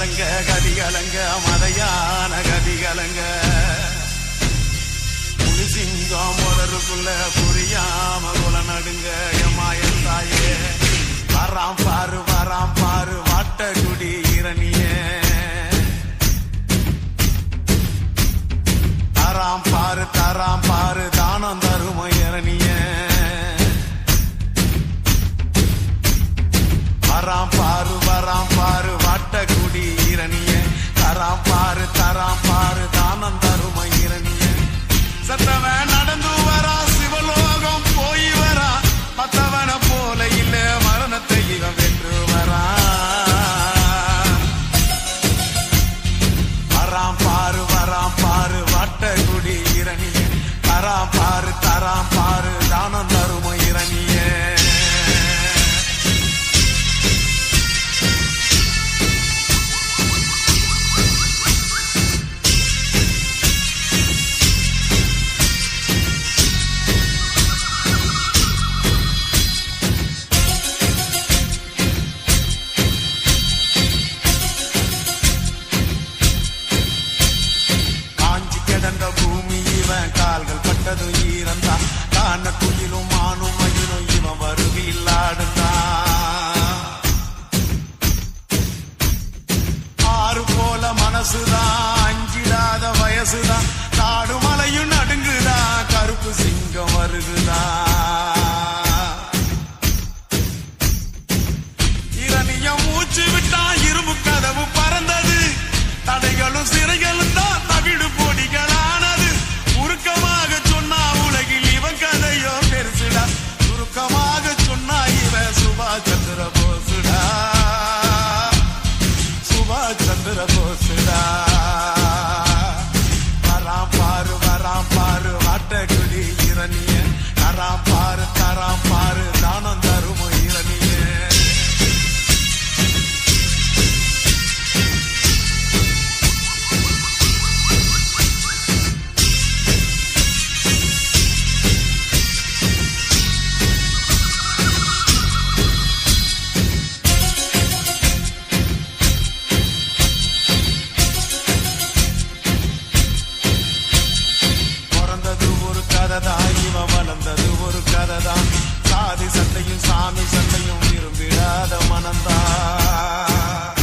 கதிகலங்க கதிகலங்க மதையான கதிகலங்க. முழு சிங்கம் உடலுக்குள்ள புரியாம குல நடுங்க Kara pardanında இனந்தா கான குயிலும் மானும் மயிலும் இவன் வருகையில் ஆடுந்தா ஆறு கரபோசுடா வராம் பாரு வராம் பாரு வாட்டகுடி இரணிய கராம் பாரு கராம் பாரு தானம் தர இவ வளர்ந்தது ஒரு கதை தான் சாதி சண்டையும் சாமி சண்டையும் விரும்பிடாத மனந்தான்